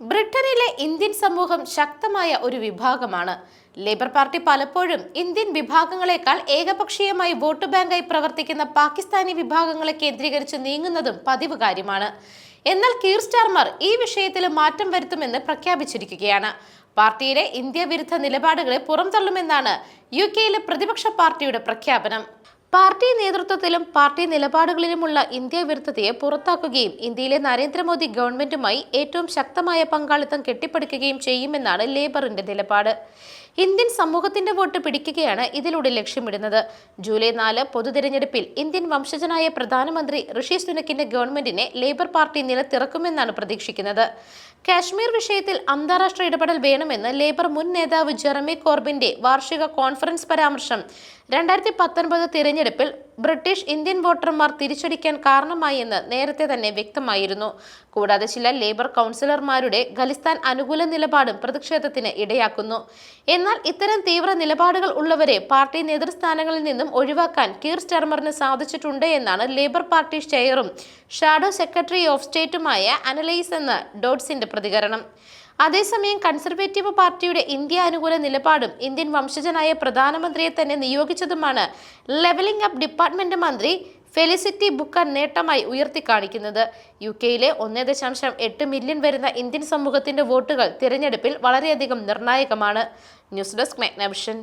ബ്രിട്ടനിലെ ഇന്ത്യൻ സമൂഹം ശക്തമായ ഒരു വിഭാഗമാണ്. ലേബർ പാർട്ടി പലപ്പോഴും ഇന്ത്യൻ വിഭാഗങ്ങളെക്കാൾ ഏകപക്ഷീയമായി വോട്ട് ബാങ്കായി പ്രവർത്തിക്കുന്ന പാകിസ്ഥാനി വിഭാഗങ്ങളെ കേന്ദ്രീകരിച്ച് നീങ്ങുന്നതും പതിവ് കാര്യമാണ്. എന്നാൽ കീർ സ്റ്റാർമർ ഈ വിഷയത്തിൽ മാറ്റം വരുത്തുമെന്ന് പ്രഖ്യാപിച്ചിരിക്കുകയാണ്. പാർട്ടിയിലെ ഇന്ത്യ വിരുദ്ധ നിലപാടുകളെ പുറംതള്ളുമെന്നാണ് യു കെയിലെ പ്രതിപക്ഷ പാർട്ടിയുടെ പ്രഖ്യാപനം. പാർട്ടി നേതൃത്വത്തിലും പാർട്ടി നിലപാടുകളിലുമുള്ള ഇന്ത്യ വിരുദ്ധതയെ പുറത്താക്കുകയും ഇന്ത്യയിലെ നരേന്ദ്രമോദി ഗവൺമെന്റുമായി ഏറ്റവും ശക്തമായ പങ്കാളിത്തം കെട്ടിപ്പടുക്കുകയും ചെയ്യുമെന്നാണ് ലേബറിന്റെ നിലപാട്. ഇന്ത്യൻ സമൂഹത്തിന്റെ വോട്ട് പിടിക്കുകയാണ് ഇതിലൂടെ ലക്ഷ്യമിടുന്നത്. ജൂലൈ നാല് പൊതുതെരഞ്ഞെടുപ്പിൽ ഇന്ത്യൻ വംശജനായ പ്രധാനമന്ത്രി ഋഷി സുനക്കിന്റെ ഗവൺമെന്റിനെ ലേബർ പാർട്ടി നിലത്തിറക്കുമെന്നാണ് പ്രതീക്ഷിക്കുന്നത്. കാശ്മീർ വിഷയത്തിൽ അന്താരാഷ്ട്ര ഇടപെടൽ വേണമെന്ന് ലേബർ മുൻ നേതാവ് ജെറമി കോർബിന്റെ വാർഷിക കോൺഫറൻസ് പരാമർശം രണ്ടായിരത്തി പത്തൊൻപത് തിരഞ്ഞെടുപ്പിൽ ബ്രിട്ടീഷ് ഇന്ത്യൻ വോട്ടർമാർ തിരിച്ചടിക്കാൻ കാരണമായി എന്ന് നേരത്തെ തന്നെ വ്യക്തമായിരുന്നു. കൂടാതെ ചില ലേബർ കൗൺസിലർമാരുടെ ഖലിസ്ഥാൻ അനുകൂല നിലപാടും പ്രതിഷേധത്തിന് ഇടയാക്കുന്നു. എന്നാൽ ഇത്തരം തീവ്ര നിലപാടുകൾ ഉള്ളവരെ പാർട്ടി നേതൃസ്ഥാനങ്ങളിൽ നിന്നും ഒഴിവാക്കാൻ കീർ സ്റ്റർമറിന് സാധിച്ചിട്ടുണ്ട് എന്നാണ് ലേബർ പാർട്ടി ചെയറും ഷാഡോ സെക്രട്ടറി ഓഫ് സ്റ്റേറ്റുമായ അനലൈസ് എന്ന ഡോട്ട്സിന്റെ പ്രതികരണം. അതേസമയം കൺസർവേറ്റീവ് പാർട്ടിയുടെ ഇന്ത്യ അനുകൂല നിലപാടും ഇന്ത്യൻ വംശജനായ പ്രധാനമന്ത്രിയെ തന്നെ നിയോഗിച്ചതുമാണ് ലെവലിംഗ് അപ്പ് ഡിപ്പാർട്ട്മെന്റ് മന്ത്രി ഫെലിസിറ്റി ബുക്കർ നേട്ടമായി ഉയർത്തിക്കാണിക്കുന്നത്. യു കെയിലെ ഒന്നേ ദശാംശം എട്ട് മില്യൺ വരുന്ന ഇന്ത്യൻ സമൂഹത്തിന്റെ വോട്ടുകൾ തിരഞ്ഞെടുപ്പിൽ വളരെയധികം നിർണായകമാണ്. News desk മെഗ്നവിഷൻ.